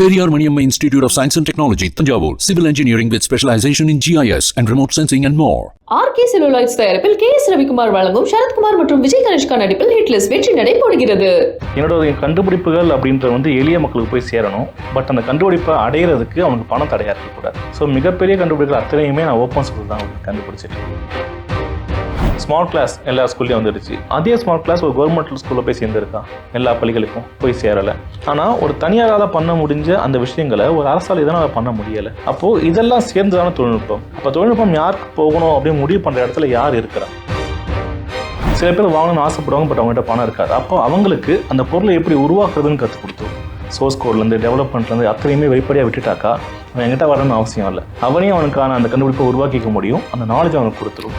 Periyar Maniamma Institute of Science and Technology, Tanjavur, Civil Engineering with specialization in GIS and remote sensing and more. RK Celluloids தயாரிப்பில் K S Ravikumar வழங்கும் சரத்குமார் மற்றும் விஜய் கனிஷ்கா நடிப்பில் ஹிட்லஸ் வெற்றி நடை போடுகிறது. என்னோட கண்டுபிடிப்புகள் அப்படின்றது வந்து எளிய மக்களுக்கு போய் சேரணும். பட் அந்த கண்டுபிடிப்பை அடையிறதுக்கு அவனுக்கு பணம் தடையாக இருக்கக்கூடாது. ஸோ மிகப்பெரிய கண்டுபிடிப்புகள் அத்தனையுமே நான் ஓப்பன் ஸ்கூல் தான் கண்டுபிடிச்சிட்டு ஸ்மார்ட் கிளாஸ் எல்லா ஸ்கூல்லையும் வந்துடுச்சு. அதே ஸ்மார்ட் கிளாஸ் ஒரு கவர்மெண்ட் ஸ்கூலில் போய் சேர்ந்துருக்கான். எல்லா பள்ளிகளுக்கும் போய் சேரலை. ஆனால் ஒரு தனியாரால் பண்ண முடிஞ்ச அந்த விஷயங்களை ஒரு அரசால் இதனால் பண்ண முடியலை? அப்போது இதெல்லாம் சேர்ந்ததான தொழில்நுட்பம். அப்போ தொழில்நுட்பம் யாருக்கு போகணும் அப்படின்னு முடிவு பண்ணுற இடத்துல யார் இருக்கிறா? சில பேர் வாங்கணும்னு ஆசைப்படுவாங்க பட் அவங்ககிட்ட பணம் இருக்காது. அப்போ அவங்களுக்கு அந்த பொருளை எப்படி உருவாக்குறதுன்னு கற்றுக் கொடுத்தோம். சோர்ஸ் கோட்லேருந்து டெவலப்மெண்ட்லேருந்து அத்தனையுமே வெளிப்படையாக விட்டுட்டாக்கா அவன் என்கிட்ட வரணும்னு அவசியம் இல்லை. அவனையும் அவனுக்கான அந்த கண்டுபிடிப்பை உருவாக்கிக்க முடியும். அந்த நாலேஜ் அவனுக்கு கொடுத்துரும்.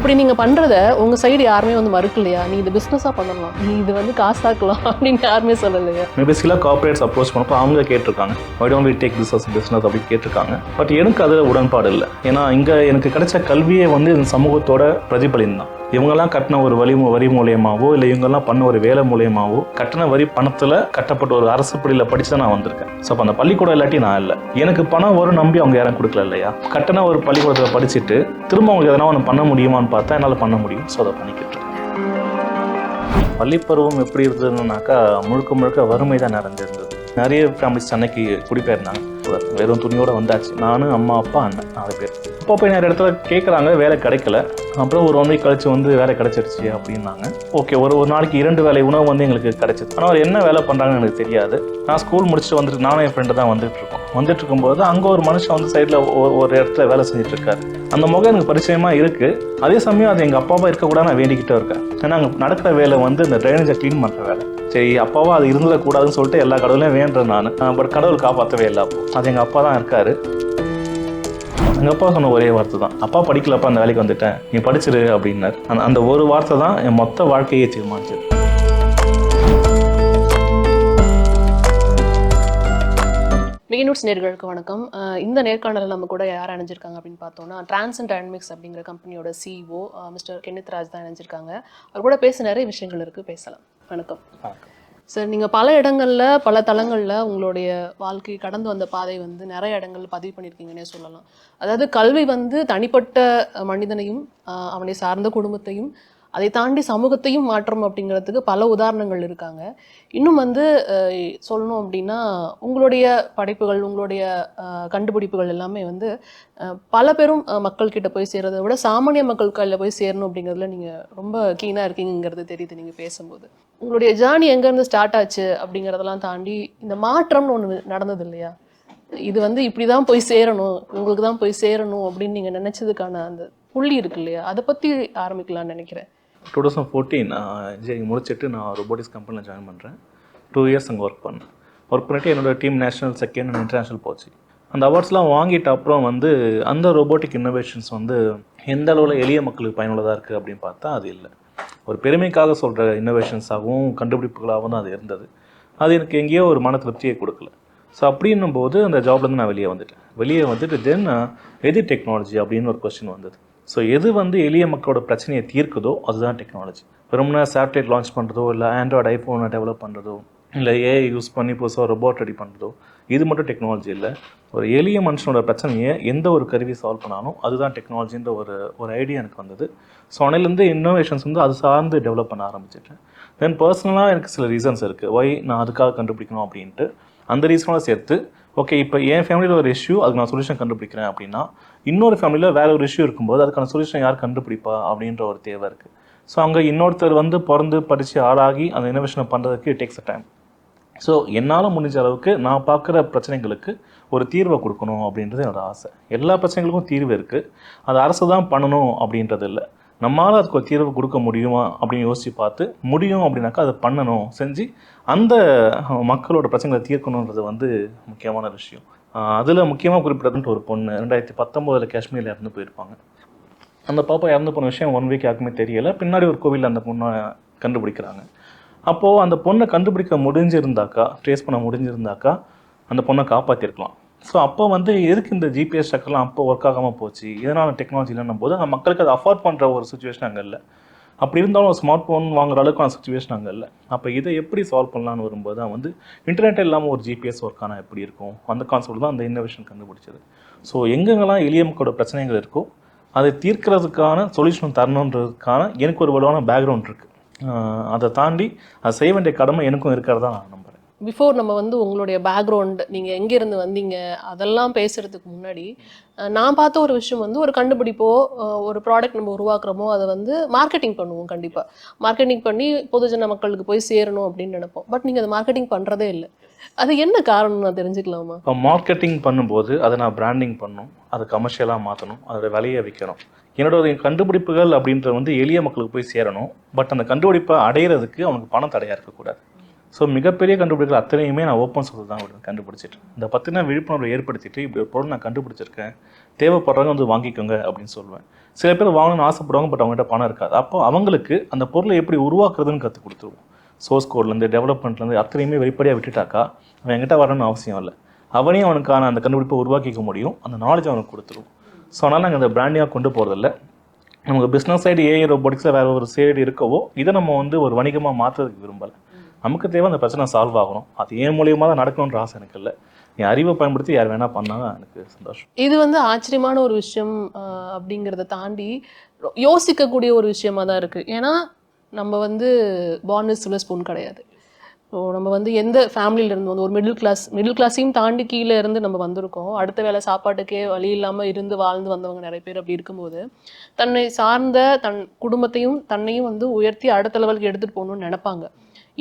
இப்படி நீங்கள் பண்ணுறத உங்கள் சைடு யாருமே வந்து மறுக்கலையா? நீ இது பிஸ்னஸாக பண்ணலாம். நீ இது வந்து காசாக்கலாம் அப்படின்னு யாருமே சொல்லலையா? மேபி சில கார்பரேட்ஸ் அப்ரோச் பண்ணப்போ அவங்க கேட்டிருக்காங்க. I don't we take this as business அப்படி கேட்டிருக்காங்க. பட் எனக்கு அதில் உடன்பாடு இல்லை. ஏன்னா இங்கே எனக்கு கிடைச்ச கல்வியே வந்து இந்த சமூகத்தோட பிரதிபலின் தான். இவங்கெல்லாம் கட்டின ஒரு வரி வரி மூலயமாவோ இல்லை இவங்கெல்லாம் பண்ண ஒரு வேலை மூலியமாவோ கட்டின வரி பணத்தில் கட்டப்பட்ட ஒரு அரசு பள்ளியில் படித்து தான் நான் வந்திருக்கேன். ஸோ அப்போ அந்த பள்ளிக்கூடம் இல்லாட்டி நான் இல்லை. எனக்கு பணம் வரும் நம்பி அவங்க யாரும் கொடுக்கல இல்லையா? கட்டின ஒரு பள்ளிக்கூடத்தில் படிச்சுட்டு திரும்ப அவங்களுக்கு எதனா ஒன்று பண்ண முடியுமான்னு பார்த்தா என்னால் பண்ண முடியும். ஸோ அதை பண்ணிக்கிட்டு பள்ளிப்பருவம் எப்படி இருந்ததுன்னாக்கா முழுக்க முழுக்க வறுமை தான் நிறைஞ்சிருந்தது நிறைய ஃபேமிலிஸ் சென்னைக்கு குடிபெயர்ந்தாங்க. வெறும் துணியோட வந்தாச்சு. நானும் அம்மா அப்பா அண்ணன் நாலு பேர். அப்போ போய் நிறைய இடத்துல கேட்குறாங்க வேலை கிடைக்கல. அப்புறம் ஒரு ஒன் வீக் கழிச்சு வந்து வேலை கிடைச்சிருச்சு அப்படின்னாங்க. ஓகே ஒரு ஒரு நாளைக்கு இரண்டு வேலை உணவு வந்து எங்களுக்கு கிடைச்சிது. ஆனால் அவர் என்ன வேலை பண்ணுறாங்கன்னு எனக்கு தெரியாது. நான் ஸ்கூல் முடிச்சுட்டு வந்துட்டு நானும் என் ஃப்ரெண்டு தான் வந்துட்டு இருக்கோம். வந்துட்டு இருக்கும்போது அங்கே ஒரு மனுஷன் வந்து சைடில் ஒரு இடத்துல வேலை செஞ்சுட்டு இருக்காரு அந்த முகம் எனக்கு பரிச்சயமாக இருக்குது அதே சமயம் அது எங்கள் அப்பாவா இருக்கக்கூட நான் வேண்டிக்கிட்டே இருக்கேன். ஏன்னா அங்கே நடக்கிற வேலை வந்து இந்த ட்ரைனேஜை க்ளீன் பண்ணுற வேலை. சரி அப்பாவா அது இருந்துடக்கூடாதுன்னு சொல்லிட்டு எல்லா கடவுளையும் வேண்டேன் நான். பட் கடவுள் காப்பாற்றவே இல்லை அப்போ. அது எங்கள் அப்பா தான் இருக்காரு. எங்கள் அப்பா சொன்ன ஒரே வார்த்தை தான். அப்பா படிக்கலப்பா அந்த வேலைக்கு வந்துட்டேன். நீ படிச்சிரு அப்படின்னாரு. அந்த அந்த ஒரு வார்த்தை தான் என் மொத்த வாழ்க்கையை தீர்மானிச்சது. மிகநூட்ஸ் நேர்களுக்கு வணக்கம். இந்த நேர்காணலில் நம்ம கூட யார் அணைஞ்சிருக்காங்க அப்படின்னு பார்த்தோம்னா டிரான்ஸ் அண்ட் டைனமிக்ஸ் அப்படிங்கிற கம்பெனியோட சிஇஓ மிஸ்டர் கெனித் ராஜ் தான் இணைஞ்சிருக்காங்க. அவர் கூட பேச நிறைய விஷயங்கள் இருக்குது பேசலாம். வணக்கம். சார் நீங்கள் பல இடங்களில் பல தளங்களில் உங்களுடைய வாழ்க்கை கடந்து வந்த பாதை வந்து நிறைய இடங்கள்ல பதிவு பண்ணியிருக்கீங்கன்னே சொல்லலாம். அதாவது கல்வி வந்து தனிப்பட்ட மனிதனையும் அவனை சார்ந்த குடும்பத்தையும் அதை தாண்டி சமூகத்தையும் மாற்றம் அப்படிங்கிறதுக்கு பல உதாரணங்கள் இருக்காங்க. இன்னும் வந்து சொல்லணும் அப்படின்னா உங்களுடைய படைப்புகள் உங்களுடைய கண்டுபிடிப்புகள் எல்லாமே வந்து பல பெரும் மக்கள்கிட்ட போய் சேர்றதை விட சாமானிய மக்கள் கையில் போய் சேரணும் அப்படிங்கிறதுல நீங்கள் ரொம்ப கீனாக இருக்கீங்கிறது தெரியுது நீங்கள் பேசும்போது. உங்களுடைய ஜேர்னி எங்கேருந்து ஸ்டார்ட் ஆச்சு அப்படிங்கிறதெல்லாம் தாண்டி இந்த மாற்றம்னு ஒன்று நடந்தது இல்லையா? இது வந்து இப்படி தான் போய் சேரணும் உங்களுக்கு தான் போய் சேரணும் அப்படின்னு நீங்கள் நினச்சதுக்கான அந்த புள்ளி இருக்கு இல்லையா? அதை பற்றி ஆரம்பிக்கலாம்னு நினைக்கிறேன். டூ தௌசண்ட் ஃபோர்டீன் இன்ஜினியரிங் முடிச்சுட்டு நான் ரோபோட்டிக்ஸ் கம்பெனியில் ஜாயின் பண்ணுறேன் டூ இயர்ஸ் அங்கே ஒர்க் பண்ணேன். ஒர்க் பண்ணிட்டு என்னோட team national second and international போச்சு. அந்த அவார்ட்ஸ்லாம் வாங்கிட்ட அப்புறம் வந்து அந்த ரோபோட்டிக் இன்னோவேஷன்ஸ் வந்து எந்த அளவில் எளிய மக்களுக்கு பயனுள்ளதாக இருக்குது அப்படின்னு பார்த்தா அது இல்லை. ஒரு பெருமைக்காக சொல்கிற இன்னோவேஷன்ஸாகவும் கண்டுபிடிப்புகளாகவும் தான் அது இருந்தது. அது எனக்கு எங்கேயோ ஒரு மன திருப்தியை கொடுக்கல. ஸோ அப்படின்னும் போது அந்த ஜாப்லேருந்து நான் வெளியே வந்துட்டேன். வெளியே வந்துட்டு தென் எது டெக்னாலஜி அப்படின்னு ஒரு கொஸ்டின் வந்தது. ஸோ எது வந்து எளிய மக்களோட பிரச்சனையை தீர்க்குதோ அதுதான் டெக்னாலஜி வெறும்னா சேட்டலைட் லான்ச் பண்ணுறதோ இல்லை ஆண்ட்ராய்டு ஐஃபோனை டெவலப் பண்ணுறதோ இல்லை ஏஐ யூஸ் பண்ணி புதுசாக ரொபோட் ரெடி பண்ணுறதோ இது மட்டும் டெக்னாலஜி இல்லை. ஒரு எளிய மனுஷனோட பிரச்சனையை எந்த ஒரு கருவி சால்வ் பண்ணாலும் அதுதான் டெக்னாலஜின்ற ஒரு ஒரு ஐடியா எனக்கு வந்தது. ஸோ அணையிலேருந்து இன்னோவேஷன்ஸ் வந்து அது சார்ந்து டெவலப் பண்ண ஆரம்பிச்சிட்டேன். தென் பர்சனலாக எனக்கு சில ரீசன்ஸ் இருக்குது ஒய் நான் அதுக்காக கண்டுபிடிக்கணும் அப்படின்ட்டு. அந்த ரீசனோட சேர்த்து ஓகே இப்போ என் ஃபேமிலியில் ஒரு இஷ்யூ அதுக்கு நான் சொல்யூஷன் கண்டுபிடிக்கிறேன் அப்படின்னா இன்னொரு ஃபேமிலியில் வேற ஒரு இஷ்யூ இருக்கும்போது அதுக்கான சொல்யூஷன் யார் கண்டுபிடிப்பா அப்படின்ற ஒரு தேவை இருக்குது ஸோ அங்கே இன்னொருத்தர் வந்து பிறந்து படித்து ஆளாகி அந்த இனோவேஷனை பண்ணுறதுக்கு டேக்ஸ் அ டைம் ஸோ என்னால் முடிஞ்ச அளவுக்கு நான் பார்க்குற பிரச்சனைகளுக்கு ஒரு தீர்வை கொடுக்கணும் அப்படின்றது என்னோடய ஆசை. எல்லா பிரச்சனைகளுக்கும் தீர்வு இருக்குது அது அரசு தான் பண்ணணும் அப்படின்றது இல்லை. நம்மளால் அதுக்கு ஒரு தீர்வு கொடுக்க முடியுமா அப்படின்னு யோசித்து பார்த்து முடியும் அப்படின்னாக்கா அதை பண்ணணும். செஞ்சு அந்த மக்களோட பிரச்சனைகளை தீர்க்கணுன்றது வந்து முக்கியமான விஷயம். அதில் முக்கியமாக குறிப்பிடறதுன்ட்டு ஒரு பொண்ணு ரெண்டாயிரத்தி பத்தொம்போதில் காஷ்மீரில் இறந்து போயிருப்பாங்க. அந்த பாப்பா இறந்து போன விஷயம் ஒன் வீக் யாருக்குமே தெரியலை. பின்னாடி ஒரு கோவிலில் அந்த பொண்ணை கண்டுபிடிக்கிறாங்க. அப்போது அந்த பொண்ணை கண்டுபிடிக்க முடிஞ்சிருந்தாக்கா ட்ரேஸ் பண்ண முடிஞ்சிருந்தாக்கா அந்த பொண்ணை காப்பாற்றிருக்கலாம் ஸோ அப்போ வந்து எதுக்கு இந்த ஜிபிஎஸ் ஸ்ட்ரக்சர்லாம் அப்போ ஒர்க் ஆகாமல் போச்சு? எதனால் டெக்னாலஜி இல்லைன்னும் போது அந்த மக்களுக்கு அதை அஃபோர்ட் பண்ணுற ஒரு சுச்சுவேஷன் அங்கே இல்லை. அப்படி இருந்தாலும் ஸ்மார்ட் ஃபோன் வாங்குற அளவுக்கான சுச்சுவேஷன் அங்கே இல்லை. அப்போ இதை எப்படி சால்வ் பண்ணலான்னு வரும்போது தான் வந்து இன்டர்நெட் இல்லாமல் ஒரு ஜிபிஎஸ் ஒர்க் ஆனால் எப்படி இருக்கும்? அந்த கான்செப்ட் தான் அந்த இன்னோவேஷன் கண்டுபிடிச்சது. ஸோ எங்கெங்கெல்லாம் எளிய மக்களோட பிரச்சனைகள் இருக்கோ அதை தீர்க்கிறதுக்கான சொல்யூஷன் தரணுன்றதுக்கான எனக்கு ஒரு வலுவான பேக்ரவுண்ட் இருக்குது அதை தாண்டி அதை செய்ய வேண்டிய கடமை எனக்கும் இருக்கிறதா நான் நம்புகிறேன் பிஃபோர் நம்ம வந்து உங்களுடைய பேக்ரவுண்ட் நீங்கள் எங்கேருந்து வந்தீங்க அதெல்லாம் பேசுகிறதுக்கு முன்னாடி நான் பார்த்த ஒரு விஷயம் வந்து ஒரு கண்டுபிடிப்போ ஒரு ப்ராடக்ட் நம்ம உருவாக்குறோமோ அதை வந்து மார்க்கெட்டிங் பண்ணுவோம் கண்டிப்பாக மார்க்கெட்டிங் பண்ணி பொதுஜன மக்களுக்கு போய் சேரணும் அப்படின்னு நினைப்போம். பட் நீங்கள் அதை மார்க்கெட்டிங் பண்ணுறதே இல்லை. அது என்ன காரணம் நான் தெரிஞ்சுக்கலாமா? இப்போ மார்க்கெட்டிங் பண்ணும்போது அதை நான் பிராண்டிங் பண்ணணும் அதை கமர்ஷியலாக மாற்றணும் அதோட விலையை விற்கணும் என்னோட கண்டுபிடிப்புகள் அப்படின்றது வந்து எளிய மக்களுக்கு போய் சேரணும். பட் அந்த கண்டுபிடிப்பை அடையிறதுக்கு அவனுக்கு பணம் தடையாக இருக்கக்கூடாது. ஸோ மிகப்பெரிய கண்டுபிடிக்கிற அத்தனையுமே நான் ஓப்பன் சோர்ஸ் தான் கண்டுபிடிச்சிட்டு இந்த பற்றின விழிப்புணர்வை ஏற்படுத்திட்டு இப்படி ஒரு பொருள் நான் கண்டுபிடிச்சிருக்கேன். தேவைப்படுறவங்க வந்து வாங்கிக்கோங்க அப்படின்னு சொல்லுவேன் சில பேர் வாங்கணும்னு ஆசைப்படுவாங்க பட் அவங்ககிட்ட பணம் இருக்காது. அப்போ அவங்களுக்கு அந்த பொருளை எப்படி உருவாக்குறதுன்னு கற்றுக் கொடுத்துருவோம். சோர்ஸ் கோட்லேருந்து டெவலப்மெண்ட்லேருந்து அத்தனையுமே வெளிப்படையாக விட்டுட்டாக்கா அவன் என்கிட்ட வரணும்னு அவசியம் இல்லை. அவனையும் அவனுக்கான அந்த கண்டுபிடிப்பை உருவாக்கிக்க முடியும். அந்த நாலேஜ் அவனுக்கு கொடுத்துருவோம் ஸோ அதனால் நாங்கள் அந்த பிராண்டியாக கொண்டு போகிறதில்ல நமக்கு பிஸ்னஸ் சைடு ஏஐ ரோபோட்டிக்ஸில் வேறு ஒரு சைடு இருக்கவோ இதை நம்ம வந்து ஒரு வணிகமாக மாற்றுறதுக்கு விரும்பலை. நமக்கு தேவை அந்த பிரச்சனை சால்வ் ஆகணும். அது ஏன் மூலியமாக தான் நடக்கணுன்ற ஆசை எனக்கு இல்லை. நீ அறிவை பயன்படுத்தி யார் வேணால் பண்ணால் எனக்கு சந்தோஷம். இது வந்து ஆச்சரியமான ஒரு விஷயம் அப்படிங்கிறத தாண்டி யோசிக்கக்கூடிய ஒரு விஷயமா தான் இருக்குது ஏன்னா நம்ம வந்து பார்ன் சில ஸ்பூன் கிடையாது. ஸோ நம்ம வந்து எந்த ஃபேமிலியில இருந்து வந்து ஒரு மிடில் கிளாஸ் மிடில் கிளாஸையும் தாண்டி கீழே இருந்து நம்ம வந்திருக்கோம். அடுத்த வேளை சாப்பாட்டுக்கே வழி இல்லாமல் இருந்து வாழ்ந்து வந்தவங்க நிறைய பேர் அப்படி இருக்கும்போது தன்னை சார்ந்த தன் குடும்பத்தையும் தன்னையும் வந்து உயர்த்தி அடுத்த லெவலுக்கு எடுத்துகிட்டு போகணும்னு நினைப்பாங்க.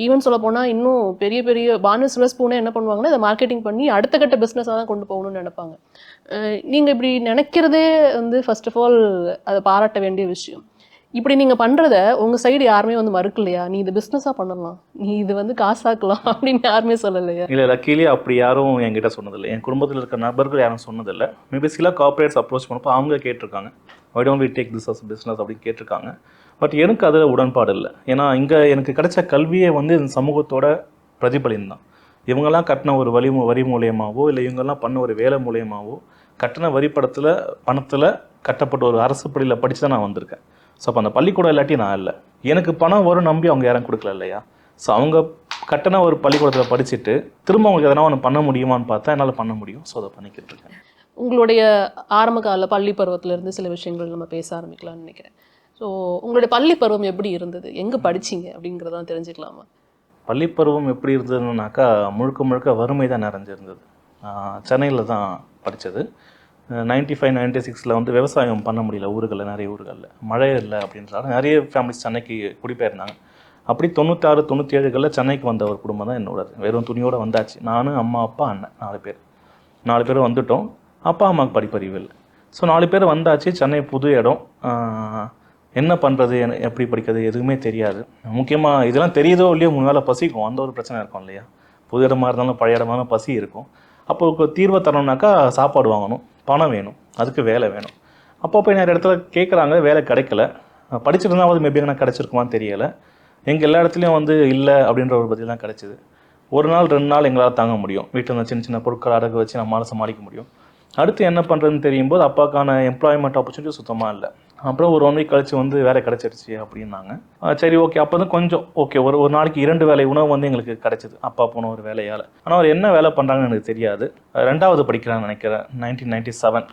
ஈவன் சொல்ல போனால் இன்னும் பெரிய பெரிய பானஸ் பூனை என்ன பண்ணுவாங்கன்னா இதை மார்க்கெட்டிங் பண்ணி அடுத்த கட்ட பிஸ்னஸாக தான் கொண்டு போகணும்னு நினைப்பாங்க. நீங்கள் இப்படி நினைக்கிறதே வந்து ஃபர்ஸ்ட் ஆஃப் ஆல் அதை பாராட்ட வேண்டிய விஷயம். இப்படி நீங்கள் பண்ணுறத உங்கள் சைடு யாருமே வந்து மறுக்கலையா? நீ இது பிஸ்னஸாக பண்ணலாம். நீ இது வந்து காசாக்கலாம் அப்படின்னு யாருமே சொல்லலையா? இல்லை லக்கீலி அப்படி யாரும் என்கிட்ட சொன்னதில்லை. என் குடும்பத்தில் இருக்க நபர்கள் யாரும் சொன்னதில்லை. மேபி சில கார்பரேட்ஸ் அப்ரோச் பண்ணப்போ அவங்க கேட்டிருக்காங்க. Why don't we take this as business அப்படின்னு கேட்டிருக்காங்க. பட் எனக்கு அதில் உடன்பாடு இல்லை. ஏன்னா இங்கே எனக்கு கிடைச்ச கல்வியே வந்து இந்த சமூகத்தோட பிரதிபலின் தான். இவங்கெல்லாம் கட்டின ஒரு வழி வரி மூலியமாகவோ இல்லை இவங்கெல்லாம் பண்ண ஒரு வேலை மூலியமாகவோ கட்டின வரி படத்தில் பணத்தில் கட்டப்பட்ட ஒரு அரசு பள்ளியில் படித்து தான் நான் வந்திருக்கேன். ஸோ அப்போ அந்த பள்ளிக்கூடம் இல்லாட்டி நான் இல்லை. எனக்கு பணம் வரும் நம்பி அவங்க யாரும் கொடுக்கல இல்லையா? ஸோ அவங்க கட்டின ஒரு பள்ளிக்கூடத்தில் படிச்சுட்டு திரும்ப அவங்களுக்கு எதனா ஒன்று பண்ண முடியுமான்னு பார்த்தா என்னால் பண்ண முடியும். ஸோ அதை பண்ணிக்கிட்டு இருக்கேன். உங்களுடைய ஆரம்ப கால பள்ளி பருவத்திலேருந்து சில விஷயங்கள் நம்ம பேச ஆரம்பிக்கலாம்னு நினைக்கிறேன். ஸோ உங்களுடைய பள்ளி பருவம் எப்படி இருந்தது? எங்கே படிச்சீங்க? அப்படிங்கிறதான் தெரிஞ்சுக்கலாமா? பள்ளி பருவம் எப்படி இருந்ததுன்னாக்கா முழுக்க முழுக்க வறுமை தான் நிறைஞ்சிருந்தது. சென்னையில் தான் படித்தது நைன்டி ஃபைவ் நைன்டி சிக்ஸில் வந்து விவசாயம் பண்ண முடியல ஊர்களில் நிறைய ஊர்களில். மழை இல்லை அப்படின்றால நிறைய ஃபேமிலிஸ் சென்னைக்கு குடிபெயர்ந்தாங்க. அப்படி தொண்ணூத்தாறு தொண்ணூற்றி ஏழுகளில் சென்னைக்கு வந்த ஒரு குடும்பம் தான் என்னோடது வெறும் துணியோடு வந்தாச்சு. நானும் அம்மா அப்பா அண்ணன் நாலு பேர். நாலு பேரும் வந்துட்டோம். அப்பா அம்மாவுக்கு படிப்பறிவு இல்லை. ஸோ நாலு பேர் வந்தாச்சு. சென்னை புது இடம். என்ன பண்ணுறது எப்படி படிக்கிறது எதுவுமே தெரியாது. முக்கியமாக இதெல்லாம் தெரியுதோ இல்லையோ முன்னால் பசிக்கும். அந்த ஒரு பிரச்சனை இருக்கும் இல்லையா? புது இடமா இருந்தாலும் பழைய இடமா இருந்தாலும் பசி இருக்கும். அப்போ தீர்வை தரணும்னாக்கா சாப்பாடு வாங்கணும். பணம் வேணும். அதுக்கு வேலை வேணும். அப்போ போய் நிறைய இடத்துல கேட்குறாங்க வேலை கிடைக்கல. படிச்சிருந்தாவது மேபி எனக்கு கிடச்சிருக்குமான்னு தெரியலை. எங்கள் எல்லா இடத்துலையும் வந்து இல்லை அப்படின்ற ஒரு பதில் தான் கிடச்சிது. ஒரு நாள் ரெண்டு நாள் எங்களால் தாங்க முடியும். வீட்டில் இருந்த சின்ன சின்ன பொருட்கள் அடகு வச்சு நம்மளால் சமாளிக்க முடியும். அடுத்து என்ன பண்ணுறதுன்னு தெரியும் போது அப்பாக்கான எம்ப்ளாய்மெண்ட் ஆப்பர்ச்சுனிட்டி சுத்தமாக இல்லை. அப்புறம் ஒரு ஒன் வீக் கழிச்சு வந்து வேலை கிடச்சிருச்சு அப்படின்னாங்க. சரி ஓகே அப்போ தான் கொஞ்சம் ஓகே ஒரு ஒரு நாளைக்கு இரண்டு வேலை உணவு வந்து எங்களுக்கு கிடச்சிது. அப்பா போன ஒரு வேலையால். ஆனால் அவர் என்ன வேலை பண்ணுறாங்கன்னு எனக்கு தெரியாது. ரெண்டாவது படிக்கிறான்னு நினைக்கிறேன். Nineteen ninety seven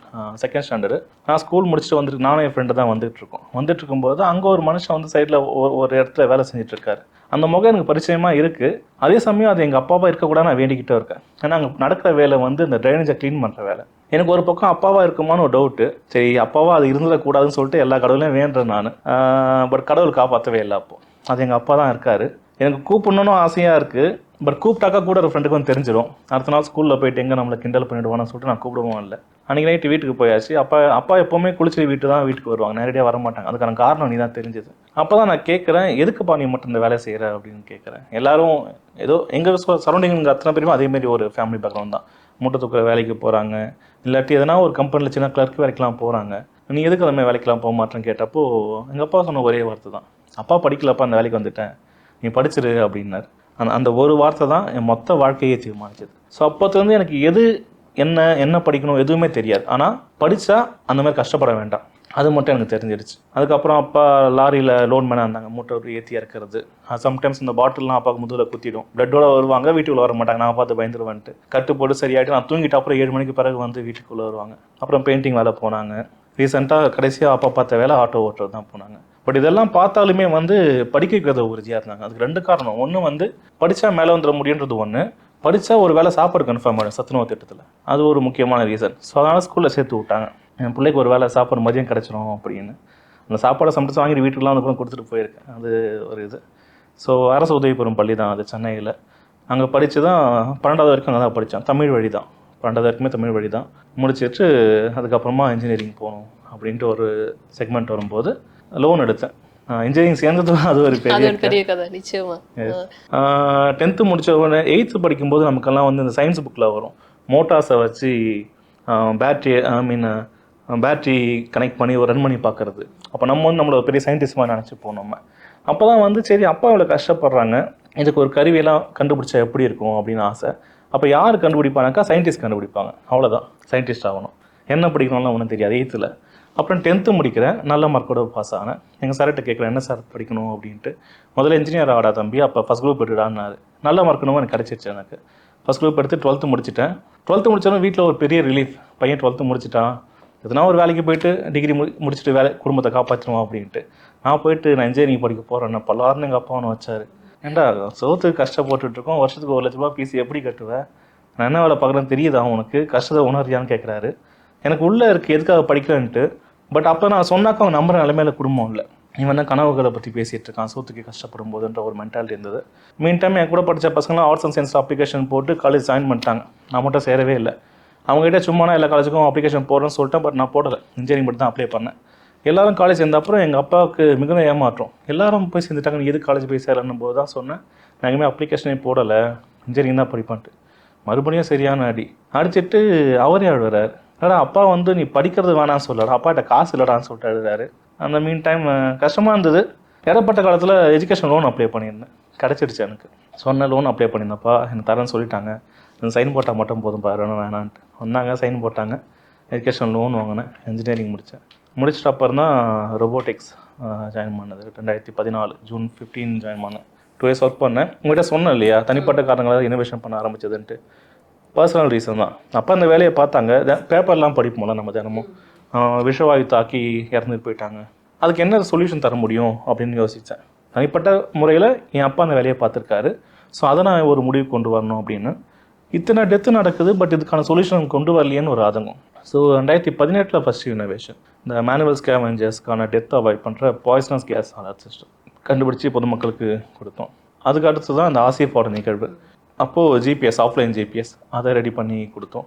second standard நான் ஸ்கூல் முடிச்சுட்டு வந்துட்டு நானும் என் ஃப்ரெண்டு தான் வந்துட்டு இருக்கோம். வந்துட்டு இருக்கும்போது அங்கே ஒரு மனுஷன் வந்து சைடில் ஒரு இடத்துல வேலை செஞ்சுட்டு இருக்காரு. அந்த முகம் எனக்கு பரிச்சயமாக இருக்குது அதே சமயம் அது எங்கள் அப்பாவாக இருக்கக்கூடாது நான் வேண்டிக்கிட்டே இருக்கேன். ஏன்னா அங்கே நடக்கிற வேலை வந்து இந்த ட்ரைனேஜை க்ளீன் பண்ணுற வேலை. எனக்கு ஒரு பக்கம் அப்பாவாக இருக்குமான்னு ஒரு டவுட்டு சரி அப்பாவாக அது இருந்துடக்கூடாதுன்னு சொல்லிட்டு எல்லா கடவுளையும் வேண்டுறேன் நான். பட் கடவுள் காப்பாற்றவே இல்லை அப்போது அது எங்கள் அப்பா தான் இருக்கார். எனக்கு கூப்பிடணும்னு ஆசையாக இருக்குது பட் கூப்பிட்டாக்கா கூட ஒரு ஃப்ரெண்டுக்கு வந்து தெரிஞ்சிடும் அடுத்த நாள் ஸ்கூலில் போயிட்டு எங்கே நம்மளை கிண்டல் பண்ணிடுவான்னு சொல்லிட்டு நான் கூப்பிடுவோம் இல்லை. அன்றைக்கி நைட்டு வீட்டுக்கு போயாச்சு. அப்பா அப்பா எப்போவுமே குளிச்சு வீட்டு தான் வீட்டுக்கு வருவாங்க. நேரடியாக வர மாட்டாங்க. அதுக்கான காரணம் நீ தான் தெரிஞ்சது. அப்போ தான் நான் கேட்குறேன் எதுக்குப்பா நீ மட்டும் இந்த வேலை செய்கிற அப்படின்னு கேட்குறேன் எல்லாரும் ஏதோ எங்கள் சரௌண்டிங் அத்தனை பேருமே அதேமாரி ஒரு ஃபேமிலி பேக்ரவுண்ட் தான். மூட்டை தூக்கிற வேலைக்கு போகிறாங்க இல்லாட்டி எதனா ஒரு கம்பெனியில் சின்ன கிளர்க் வேலைக்கெலாம் போகிறாங்க நீ எதுக்கு அந்த மாதிரி வேலைக்கெலாம் போக மாட்டேன்னு கேட்டப்போ எங்கள் அப்பா சொன்ன ஒரே வார்த்தை தான். அப்பா படிக்கலப்பா அந்த வேலைக்கு வந்துட்டேன். நீ படிச்சிரு அப்படின்னார். அந்த அந்த ஒரு வார்த்தை தான் என் மொத்த வாழ்க்கையை தீர்மானிச்சது. ஸோ அப்போத்துலேருந்து எனக்கு எது என்ன என்ன படிக்கணும் எதுவுமே தெரியாது. ஆனால் படித்தா அந்த மாதிரி கஷ்டப்பட வேண்டாம். அது மட்டும் எனக்கு தெரிஞ்சிருச்சு. அதுக்கப்புறம் அப்பா லாரியில் லோன் மேனாக இருந்தாங்க மூட்டை ஏற்றி இறக்குறது. சம்டைம்ஸ் இந்த பாட்டில்லாம் அப்பாவுக்கு முதுகில் குத்திடும். பிளட்டோட வருவாங்க வீட்டுக்குள்ள வர மாட்டாங்க. நான் பார்த்து பயந்துருவேன்ட்டு. கட்டு போட்டு சரியாயிட்டு நான் தூங்கிட்டு அப்புறம் ஏழு மணிக்கு பிறகு வந்து வீட்டுக்குள்ளே வருவாங்க. அப்புறம் பெயிண்டிங் வேலை போனாங்க. ரீசெண்டாக கடைசியாக அப்பா பார்த்த வேலை ஆட்டோ ஓட்டுறது தான் போனாங்க. பட் இதெல்லாம் பார்த்தாலுமே வந்து படிக்க வைக்கிறத உறுதியாக இருந்தாங்க. அதுக்கு ரெண்டு காரணம். ஒன்று வந்து படித்தா மேலே வந்துட முடியுன்றது ஒன்று படித்தா ஒரு வேலை சாப்பாடு கன்ஃபார்ம் ஆகிடும் சத்துணவு திட்டத்தில். அது ஒரு முக்கியமான ரீசன் ஸோ அதனால் ஸ்கூலில் சேர்த்து விட்டாங்க. என் பிள்ளைக்கு ஒரு வேலை சாப்பாடு மதியம் கிடச்சிரும் அப்படின்னு. அந்த சாப்பாடை சமைச்சு வாங்கி வீட்டுக்குலாம் வந்து கூட கொடுத்துட்டு போயிருக்கேன். அது ஒரு இது. ஸோ அரசு உதவி பெறும் பள்ளி தான் அது சென்னையில். அங்கே படித்து தான் பன்னெண்டாவது வரைக்கும் அங்கே தான் படித்தேன் தமிழ் வழி தான் பன்னெண்டாவது வரைக்குமே தமிழ் வழி தான் முடிச்சிட்டு அதுக்கப்புறமா இன்ஜினியரிங் போகணும் அப்படின்ட்டு ஒரு செக்மெண்ட் வரும்போது லோன் எடுத்தேன். இன்ஜினியரிங் சேர்ந்தது அது ஒரு பெரிய பெரிய கதை நிச்சயமா. டென்த்து முடிச்ச உடனே எயித்து படிக்கும்போது நமக்கெல்லாம் வந்து இந்த சயின்ஸ் புக்கில் வரும். மோட்டார்ஸை வச்சு battery I mean battery connect பண்ணி ஒரு ரன் பண்ணி பார்க்கறது அப்போ நம்ம வந்து நம்மள பெரிய சயின்டிஸ்ட் மாதிரி நினச்சிப்போம் நம்ம. அப்போ தான் வந்து சரி அப்பா இவ்வளோ கஷ்டப்படுறாங்க? இதுக்கு ஒரு கருவியெல்லாம் கண்டுபிடிச்சா எப்படி இருக்கும் அப்படின்னு ஆசை. அப்போ யார் கண்டுபிடிப்பானாக்கா சயின்டிஸ்ட் கண்டுபிடிப்பாங்க. அவ்வளோதான் சயின்டிஸ்ட் ஆகணும். என்ன படிக்கணும்லாம் ஒன்றும் தெரியாது எயித்தில் அப்புறம் டென்த்து முடிக்கிறேன் நல்ல மார்க்கோட பாஸ் ஆனேன் எங்கள் சார்கிட்ட கேட்குறேன் என்ன சார் படிக்கணும்? அப்படின்ட்டு. முதல்ல இன்ஜினியர் ஆடா தம்பி அப்போ ஃபஸ்ட் குரூப் எடுடான்னாரு. நல்ல மார்க்கணும் எனக்கு கிடச்சிருச்சு எனக்கு. ஃபஸ்ட் குரூப் எடுத்து டுவெல்த்து முடிச்சிட்டேன். டுவெல்த்து முடித்தாலும் வீட்டில் ஒரு பெரிய ரிலீஃப் பையன் டுவெல்த்து முடிச்சிட்டான். எதனா ஒரு வேலைக்கு போயிட்டு டிகிரி முடி முடிச்சுட்டு வேலை குடும்பத்தை காப்பாற்றிடுவோம் அப்படின்ட்டு. நான் போயிட்டு நான் இன்ஜினியரிங் படிக்க போகிறேன் பல்லாருன்னு எங்கள் அப்பா ஒன்று வச்சார். ஏண்டா சோத்துக்கு கஷ்டப்பட்டுட்டு இருக்கோம் வருஷத்துக்கு ஒரு லட்ச ரூபா பிசி எப்படி கட்டுவேன் நான் என்ன வேலை பார்க்குறேன்னு தெரியுதா உனக்கு? கஷ்டத்தை உணர்றியான்னு கேட்குறாரு எனக்கு உள்ளே இருக்குது எதுக்காக படிக்கிறேன்ட்டு பட் அப்போ நான் சொன்னாக்க அவன் நம்புற நிலைமையில குடும்பம் இல்லை. இவன் தான் கனவுகளை பற்றி பேசிகிட்டு இருக்கான் சோத்துக்கு கஷ்டப்படும் போதுன்ற ஒரு மென்டாலிட்டி இருந்தது. மீன் டைம் என் கூட படித்த பசங்களாம் ஆர்ட்ஸ் அண்ட் சயின்ஸ் அப்ளிகேஷன் போட்டு காலேஜ் ஜாயின் பண்ணிட்டாங்க. நான் மட்டும் சேரவே இல்லை. அவங்ககிட்ட சும்மா நான் எல்லா காலேஜுக்கும் அப்ளிகேஷன் போடுறேன்னு சொல்லிட்டேன் பட் நான் போடலை. இன்ஜினியரிங் மட்டும் தான் அப்ளை பண்ணேன். எல்லாரும் காலேஜ் சேர்ந்த அப்புறம் எங்கள் அப்பாவுக்கு மிகுந்த ஏமாற்றம். எல்லாரும் போய் சேர்ந்துட்டாங்க நீ எது காலேஜ் போய் சேரணும் போது தான் சொன்னேன். நான் எங்கேயுமே அப்ளிகேஷனே போடலை. இன்ஜினியரிங் தான் படிப்பான்ட்டு. மறுபடியும் சரியான அடி. அடிச்சிட்டு அவரே அழுகிறார் அடா அப்பா வந்து நீ படிக்கிறது வேணாம்னு சொல்லடா அப்பாட்ட காசு இல்லடான்னு சொல்லிட்டு அழுகிறாரு அந்த மீன் டைம் கஷ்டமாக இருந்தது. ஏறப்பட்ட காலத்தில் எஜுகேஷன் லோன் அப்ளை பண்ணியிருந்தேன். கிடச்சிடுச்சு எனக்கு. சொன்ன லோன் அப்ளை பண்ணியிருந்தப்பா எனக்கு தரேன்னு சொல்லிட்டாங்க. சைன் போட்டால் மட்டும் போதும் பாரு வேணான்ட்டு. வந்தாங்க சைன் போட்டாங்க. எஜுகேஷன் லோன் வாங்கினேன். இன்ஜினியரிங் முடித்தேன் முடிச்சிட்டு அப்புறம் தான் ரொபோட்டிக்ஸ் ஜாயின் பண்ணது. ரெண்டாயிரத்தி பதினாலு ஜூன் ஃபிஃப்டீன் ஜாயின் பண்ணேன். டூ இயர்ஸ் ஒர்க் பண்ணேன். உங்கள்கிட்ட சொன்னேன் இல்லையா தனிப்பட்ட காரணங்களாக இனோவேஷன் பண்ண ஆரம்பிச்சதுன்ட்டு. பர்சனல் ரீசன் தான். அப்போ அந்த வேலையை பார்த்தாங்க. பேப்பர்லாம் படிப்போம்ல நம்ம தினமும். விஷவாயு தாக்கி இறந்துட்டு போயிட்டாங்க. அதுக்கு என்ன சொல்யூஷன் தர முடியும் அப்படின்னு யோசித்தேன் தனிப்பட்ட முறையில் என் அப்பா அந்த வேலையை பார்த்துருக்காரு. ஸோ அதை நான் ஒரு முடிவு கொண்டு வரணும் அப்படின்னு. இத்தனை டெத்து நடக்குது பட் இதுக்கான சொல்யூஷன் கொண்டு வரலையேன்னு ஒரு ஆதங்கம். ஸோ ரெண்டாயிரத்தி பதினெட்டில் ஃபஸ்ட் இனோவேஷன் இந்த மேனுவல் ஸ்கேவெஞ்சர்ஸ்க்கான டெத் அவாய்ட் பண்ணுற பாய்சனஸ் கேஸ் அலர்ட் சிஸ்டம் கண்டுபிடிச்சி பொதுமக்களுக்கு கொடுத்தோம். அதுக்கு அடுத்து தான் அந்த ஆசியஃபோட நிகழ்வு. அப்போது ஜிபிஎஸ் ஆஃப்லைன் ஜிபிஎஸ் அதை ரெடி பண்ணி கொடுத்தோம்.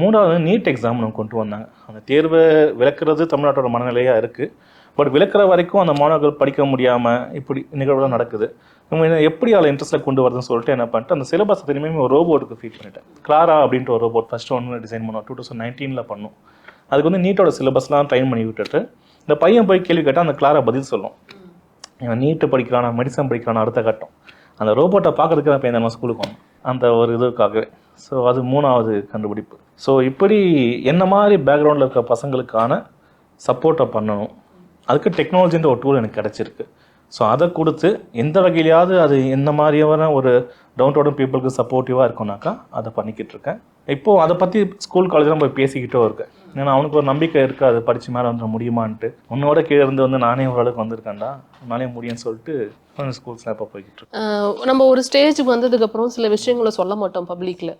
மூணாவது நீட் எக்ஸாம் நம்ம கொண்டு வந்தாங்க. அந்த தேர்வை விளக்குறது தமிழ்நாட்டோட மனநிலையாக இருக்குது பட் விளக்குற வரைக்கும் அந்த மாணவர்கள் படிக்க முடியாமல் இப்படி நிகழ்வுலாம் நடக்குது. நம்ம என்ன எப்படி அதில் இன்ட்ரெஸ்ட்டில் கொண்டு வரதுன்னு சொல்லிட்டு என்ன பண்ணிட்டு அந்த சிலபஸ் திரும்பியுமே ஒரு ரோபோட்டுக்கு ஃபீட் பண்ணிட்டேன். கிளாரா அப்படின்ட்டு ஒரு ரோபோட் ஃபஸ்ட்டு ஒன்று டிசைன் பண்ணோம். டூ தௌசண்ட் நைன்டீனில் பண்ணோம். அதுக்கு வந்து நீட்டோட சிலபஸ்லாம் ட்ரைன் பண்ணி விட்டுட்டு இந்த பையன் போய் கேள்வி கேட்டால் அந்த கிளாரா பதில் சொல்லும். இவன் நீட்டு படிக்கிறானா மெடிசன் படிக்கிறானா அடுத்த கட்டம். அந்த ரோபோட்டை பார்க்கறதுக்கு தான் பையன் நம்ம ஸ்கூலுக்கு வந்தோம் அந்த ஒரு இதுக்காகவே. ஸோ அது மூணாவது கண்டுபிடிப்பு. ஸோ இப்படி என்ன மாதிரி பேக்ரவுண்டில் இருக்க பசங்களுக்கான சப்போர்ட்டை பண்ணணும். அதுக்கு டெக்னாலஜின்ற ஒரு டூல் எனக்கு கிடச்சிருக்கு. ஸோ அதை கொடுத்து எந்த வகையிலையாவது அது எந்த மாதிரியான ஒரு டவுன் டவுன் பீப்புளுக்கு சப்போர்ட்டிவாக இருக்கும்னாக்கா அதை பண்ணிக்கிட்டு இருக்கேன். இப்போது அதை பற்றி ஸ்கூல் காலேஜ்லாம் போய் பேசிக்கிட்டோ இருக்கேன். ஏன்னா அவனுக்கு ஒரு நம்பிக்கை இருக்குது அது படித்து மேலே வந்துட முடியுமான்ட்டு. உன்னோட கீழே இருந்து வந்து நானே ஓரளவுக்கு வந்திருக்கேன்டா. நானே முடியும்னு சொல்லிட்டு ஸ்கூல்ஸ்லாம் இப்போ போய்கிட்டு இருக்கேன். நம்ம ஒரு ஸ்டேஜுக்கு வந்ததுக்கப்புறம் சில விஷயங்களை சொல்ல மாட்டோம் பப்ளிக்கில்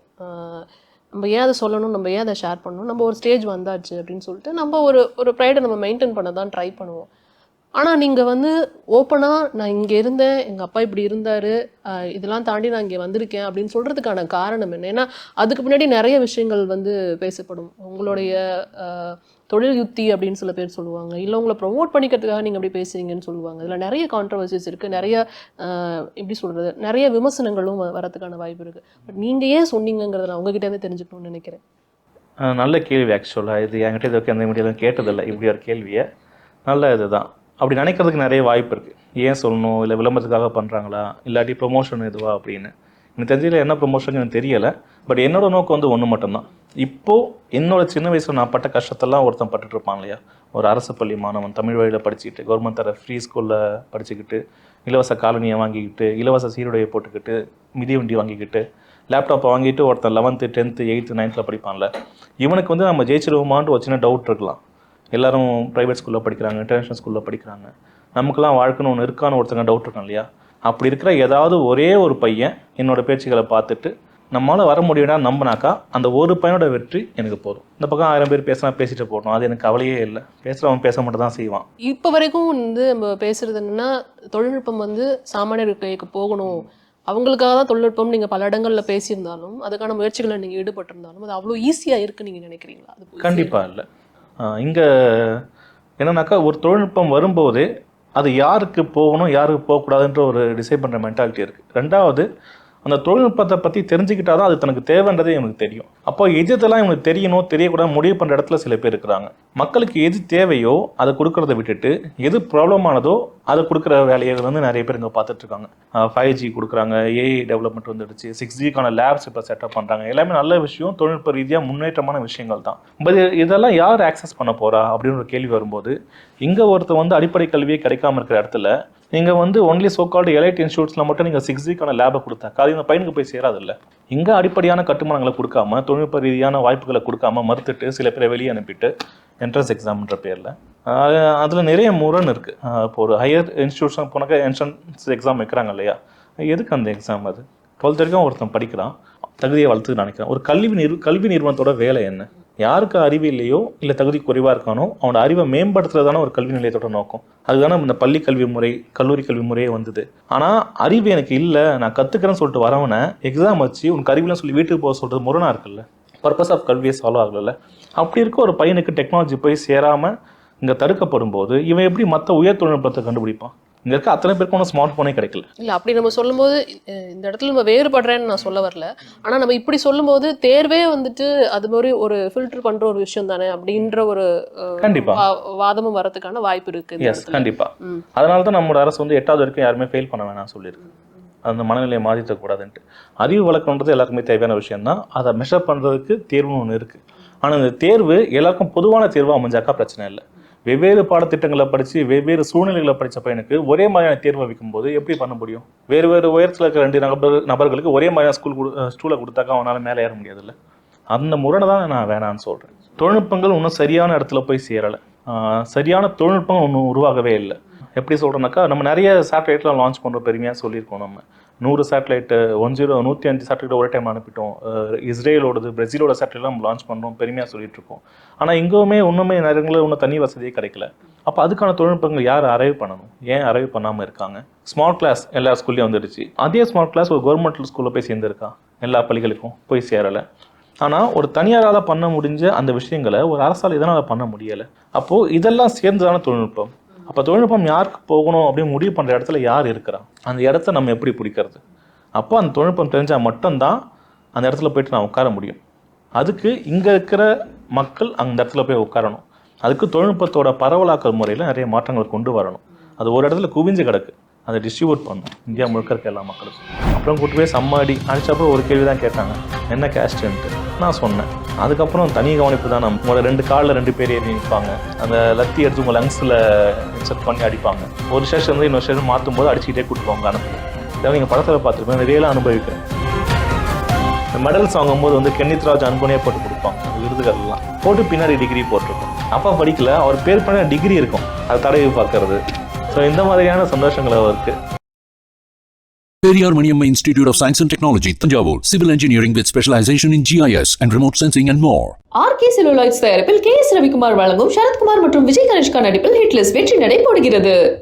நம்ம ஏன் அதை சொல்லணும்? நம்ம ஏன் அதை ஷேர் பண்ணணும்? நம்ம ஒரு ஸ்டேஜ் வந்தாச்சு அப்படின்னு சொல்லிட்டு நம்ம ஒரு ஒரு ப்ரைடை நம்ம மெயின்டைன் பண்ண தான் ட்ரை பண்ணுவோம். ஆனால் நீங்கள் வந்து ஓப்பனாக நான் இங்கே இருந்தேன் எங்கள் அப்பா இப்படி இருந்தார் இதெல்லாம் தாண்டி நான் இங்கே வந்திருக்கேன் அப்படின்னு சொல்கிறதுக்கான காரணம் என்ன? ஏன்னா அதுக்கு முன்னாடி நிறைய விஷயங்கள் வந்து பேசப்படும். உங்களுடைய தொழில் யுக்தி அப்படின்னு சில பேர் சொல்லுவாங்க. இல்லை உங்களை ப்ரொமோட் பண்ணிக்கிறதுக்காக நீங்கள் அப்படி பேசுறீங்கன்னு சொல்லுவாங்க. இதில் நிறைய கான்ட்ரவர்சிஸ் இருக்குது நிறைய எப்படி சொல்கிறது நிறைய விமர்சனங்களும் வ- வரதுக்கான வாய்ப்பு இருக்குது பட் நீங்கள் ஏன் சொன்னீங்கிறத நான் உங்ககிட்டருந்து தெரிஞ்சுக்கணும்னு நினைக்கிறேன். நல்ல கேள்வி ஆக்சுவலாக இது என்கிட்ட இதுக்கு அந்த எந்த மீடியாலும் கேட்டதில்லை. இப்படி ஒரு கேள்வியை. நல்ல இதுதான். அப்படி நினைக்கிறதுக்கு நிறைய வாய்ப்பு இருக்குது ஏன் சொல்லணும்? இல்லை விளம்பரத்துக்காக பண்ணுறாங்களா இல்லாட்டி ப்ரொமோஷன் இதுவா அப்படின்னு. எனக்கு தெரியல என்ன ப்ரொமோஷன் எனக்கு தெரியலை. பட் என்னோடய நோக்கம் வந்து ஒன்று மட்டும்தான். இப்போது என்னோட சின்ன வயசில் நான் பட்ட கஷ்டத்தெல்லாம் ஒருத்தன் பட்டுட்ருப்பான் இல்லையா? ஒரு அரசு பள்ளி மாணவன் தமிழ் வழியில் படிச்சுக்கிட்டு கவர்மெண்ட் தர ஃப்ரீ ஸ்கூலில் படிச்சுக்கிட்டு இலவச காலனியை வாங்கிக்கிட்டு இலவச சீருடையை போட்டுக்கிட்டு மிதிவண்டி வாங்கிக்கிட்டு லேப்டாப்பை வாங்கிட்டு ஒருத்தன் லெவன்த்து டென்த்து எயித்து நைன்த்தில் படிப்பான்ல. இவனுக்கு வந்து நம்ம ஜெயிச்சிருவோமான்ட்டு ஒரு சின்ன டவுட் இருக்கலாம். எல்லாரும் ப்ரைவேட் ஸ்கூலில் படிக்கிறாங்க இன்டர்நேஷனல் ஸ்கூலில் படிக்கிறாங்க. நமக்கெல்லாம் வாழ்க்கைன்னு ஒன்று இருக்கான்னு ஒருத்தங்க டவுட் இருக்கும் இல்லையா? அப்படி இருக்கிற ஏதாவது ஒரே ஒரு பையன் என்னோட பேச்சுகளை பார்த்துட்டு நம்மளால் வர முடியும்னா நம்பினாக்கா அந்த ஒரு பையனோட வெற்றி எனக்கு போதும். இந்த பக்கம் ஆயிரம் பேர் பேசினா பேசிட்டு போடணும் அது எனக்கு கவலையே இல்லை. பேசுகிறவன் பேச மட்டும் தான் செய்வான். இப்போ வரைக்கும் வந்து நம்ம பேசுறது என்னன்னா தொழில்நுட்பம் வந்து சாமானியர் கைக்கு போகணும். அவங்களுக்காக தான் தொழில்நுட்பம் நீங்க பல இடங்கள்ல பேசியிருந்தாலும் அதுக்கான முயற்சிகளை நீங்க ஈடுபட்டிருந்தாலும் அது அவ்வளோ ஈஸியா இருக்கு நீங்க நினைக்கிறீங்களா? அது கண்டிப்பாக இல்லை. இங்கே என்னன்னாக்கா ஒரு தொழில்நுட்பம் வரும்போதே அது யாருக்கு போகணும் யாருக்கு போகக்கூடாதுன்ற ஒரு டிசைட் பண்ணுற மென்டாலிட்டி இருக்குது ரெண்டாவது அந்த தொழில்நுட்பத்தை பற்றி தெரிஞ்சுக்கிட்டா தான் அது தனக்கு தேவைன்றதே இவனுக்கு தெரியும். அப்போ எது இதெல்லாம் இவனுக்கு தெரியணும் தெரியக்கூடாது முடிவு பண்ணுற இடத்துல சில பேர் இருக்கிறாங்க. மக்களுக்கு எது தேவையோ அதை கொடுக்கறத விட்டுட்டு எது ப்ராப்ளமானதோ அதை கொடுக்குற வேலையை வந்து நிறைய பேர் இங்கே பார்த்துட்ருக்காங்க ஃபைவ் ஜி கொடுக்குறாங்க ஏஐ டெவலப்மெண்ட் வந்துடுச்சு சிக்ஸ் ஜிக்கான லேப்ஸ் இப்போ செட்டப் பண்ணுறாங்க எல்லாமே நல்ல விஷயம் தொழில்நுட்ப ரீதியாக முன்னேற்றமான விஷயங்கள் தான். பட் இதெல்லாம் யார் ஆக்சஸ் பண்ண போகிறா அப்படின்னு ஒரு கேள்வி வரும்போது இங்கே ஒருத்தர் வந்து அடிப்படை கல்வியே கிடைக்காம இருக்கிற இடத்துல நீங்கள் வந்து ஒன்லி சோ கால்டு எலைட் இன்ஸ்டியூட்ஸில் மட்டும் நீங்கள் சிக்ஸ் ஜிக்கான லேபை கொடுத்தாக்கா அது இந்த பையனுக்கு போய் சேராதில்ல? இங்கே அடிப்படையான கட்டுமானங்களை கொடுக்காம தொழில்நுட்ப ரீதியான வாய்ப்புகளை கொடுக்காம மறுத்துட்டு சில பேரை வெளியே அனுப்பிட்டு என்ட்ரன்ஸ் எக்ஸாம்ன்ற பேரில். அதில் நிறைய முரண் இருக்குது இப்போ ஒரு ஹையர் இன்ஸ்டியூஷன் போனாக்கா என்ட்ரன்ஸ் எக்ஸாம் வைக்கிறாங்க இல்லையா? எதுக்கு அந்த எக்ஸாம் அது? டுவெல்த் வரைக்கும் ஒருத்தன் படிக்கிறான் தகுதியை வளர்த்து நினைக்கிறான். ஒரு கல்வி நிறு கல்வி நிறுவனத்தோட வேலை என்ன? யாருக்கு அறிவு இல்லையோ இல்லை தகுதி குறைவாக இருக்கானோ அவனோட அறிவை மேம்படுத்துறதான ஒரு கல்வி நிலையத்தோட நோக்கம். அதுதானே இந்த பள்ளி கல்வி முறை கல்லூரி கல்வி முறையே வந்தது. ஆனால் அறிவு எனக்கு இல்லை நான் கற்றுக்கிறேன்னு சொல்லிட்டு வரவனை எக்ஸாம் வச்சு உனக்கு அறிவுலாம் சொல்லி வீட்டுக்கு போக சொல்கிறது முரணாக இருக்குல்ல? பர்பஸ் ஆஃப் கல்வியை சால்வ் ஆகல அப்படி இருக்க ஒரு பையனுக்கு டெக்னாலஜி போய் சேராமல் இங்கே தடுக்கப்படும் போது இவன் எப்படி மற்ற உயர் தொழில்நுட்பத்தை கண்டுபிடிப்பான்? இங்கே இருக்க அத்தனை பேருக்கு ஒன்றும் ஸ்மார்ட் ஃபோனே கிடைக்கல. இல்ல அப்படி நம்ம சொல்லும்போது இந்த இடத்துல நம்ம வேறுபடுறேன்னு நான் சொல்ல வரல. ஆனா நம்ம இப்படி சொல்லும்போது தேர்வே வந்துட்டு அது மாதிரி ஒரு ஃபில்டர் பண்ற ஒரு விஷயம் தானே அப்படின்ற ஒரு அஹ், கண்டிப்பா. வா- வாதமும் வரதுக்கான வாய்ப்பு இருக்கு இந்த எஸ் இடத்துல. கண்டிப்பா. ம். அதனால தான் நம்மளோட அரசு வந்து எட்டாவது வரைக்கும் யாருமே ஃபெயில் பண்ண வேணாம் சொல்லியிருக்கு. அந்த மனநிலையை மாற்றிடக்கூடாதுன்ட்டு அறிவு வழக்கம்ன்றது எல்லாருக்குமே தேவையான விஷயம் தான் அதை மெஷர் பண்ணுறதுக்கு தேர்வுன்னு ஒன்று இருக்குது ஆனால் இந்த தேர்வு எல்லாருக்கும் பொதுவான தேர்வாக அமைஞ்சாக்கா பிரச்சனை இல்லை. வெவ்வேறு பாடத்திட்டங்களை படித்து வெவ்வேறு சூழ்நிலைகளை படித்த பையனுக்கு ஒரே மாதிரியான தேர்வை வைக்கும்போது எப்படி பண்ண முடியும்? வேறு வேறு உயரத்தில் இருக்கிற ரெண்டு நபர் நபர்களுக்கு ஒரே மாதிரியான ஸ்கூல் கொடு ஸ்டூலை கொடுத்தாக்கா அவனால் மேலே ஏற முடியாதுல்ல? அந்த முரணை தான் நான் வேணான்னு சொல்கிறேன் தொழில்நுட்பங்கள் இன்னும் சரியான இடத்துல போய் சேரலை. சரியான தொழில்நுட்பம் ஒன்றும் உருவாகவே இல்லை. எப்படி சொல்கிறோன்னாக்கா நம்ம நிறைய சேட்டலைட்லாம் லான்ச் பண்ணுற பெருமையாக சொல்லியிருக்கோம் நம்ம. நூறு சேட்டலைட்டு ஒன் ஜீரோ நூற்றி அஞ்சு சேட்டலைட் ஒரு டைம் அனுப்பிட்டோம். இஸ்ரேலோடது பிரசிலோட சேட்டலைட்லாம் நம்ம லான்ச் பண்ணுறோம் பெருமையாக சொல்லிட்டு இருக்கோம். ஆனால் இங்கேயுமே இன்னுமே நேரங்களில் இன்னும் தனி வசதியே கிடைக்கல. அப்போ அதுக்கான தொழில்நுட்பங்கள் யார் அரைவ் பண்ணணும்? ஏன் அரைவ் பண்ணாமல் இருக்காங்க? ஸ்மார்ட் கிளாஸ் எல்லா ஸ்கூல்லையும் வந்துடுச்சு. அதே ஸ்மார்ட் கிளாஸ் ஒரு கவர்மெண்ட் ஸ்கூலில் போய் சேர்ந்துருக்கா? எல்லா பள்ளிகளுக்கும் போய் சேரலை. ஆனால் ஒரு தனியாரால் பண்ண முடிஞ்ச அந்த விஷயங்களை ஒரு அரசால் இதனால் பண்ண முடியலை? அப்போது இதெல்லாம் சேர்ந்ததான தொழில்நுட்பம். அப்போ தொழில்நுட்பம் யாருக்கு போகணும் அப்படின்னு முடிவு பண்ணுற இடத்துல யார் இருக்கிறா? அந்த இடத்த நம்ம எப்படி பிடிக்கிறது? அப்போ அந்த தொழில்நுட்பம் தெரிஞ்சால் மட்டும்தான் அந்த இடத்துல போயிட்டு நான் உட்கார முடியும். அதுக்கு இங்கே இருக்கிற மக்கள் அந்த இடத்துல போய் உட்காரணும். அதுக்கு தொழில்நுட்பத்தோட பரவலாக்கல் முறையில் நிறைய மாற்றங்கள் கொண்டு வரணும். அது ஒரு இடத்துல குவிஞ்சு கிடக்கு. அதை டிஸ்ட்ரிபியூட் பண்ணணும் இந்தியா முழுக்க இருக்க எல்லா மக்களுக்கும். அப்புறம் கூட்டு போய் சம்மாடி அடி. அடிச்சப்பறம் ஒரு கேள்வி தான் கேட்டாங்க. என்ன கேஸ்ட்டுன்ட்டு நான் சொன்னேன். அதுக்கப்புறம் தனி கவனிப்பு தான். நம்ம உங்களோட ரெண்டு காலில் ரெண்டு பேர் ஏறி நிற்பாங்க அந்த லத்தி எடுத்து உங்கள் லங்ஸில் இன்செர்ட் பண்ணி அடிப்பாங்க. ஒரு ஸ்டேஷன் வந்து இன்னொரு ஸ்டேஷன் மாற்றும் போது அடிச்சுக்கிட்டே கூட்டு போவாங்க அனுப்பி இதை நீங்கள் படத்தில் பார்த்துருப்பேன் ரியலாக அனுபவிக்கிறேன். இந்த மெடல்ஸ் வாங்கும்போது வந்து கென்னித் அன்புனே போட்டு கொடுப்பாங்க. அந்த விருதுகள்லாம். போட்டு பின்னாடி டிகிரி போட்டிருக்கோம். அப்பா படிக்கல. அவர் பேர் பண்ண டிகிரி இருக்கும். அது தடவி பார்க்கறது. ஸோ இந்த மாதிரியான சந்தோஷங்கள் அவருக்கு Periyar Maniamma Institute of Science and Technology, Tanjavur. Civil engineering with specialization in GIS and remote sensing and more. RK Celluloids தயாரிப்பில் கே எஸ் ரவிக்குமார் வழங்கும் சரத்குமார் மற்றும் விஜய் கணேஷ்கா நடிப்பில் ஹிட்லஸ் வெற்றி நடை போடுகிறது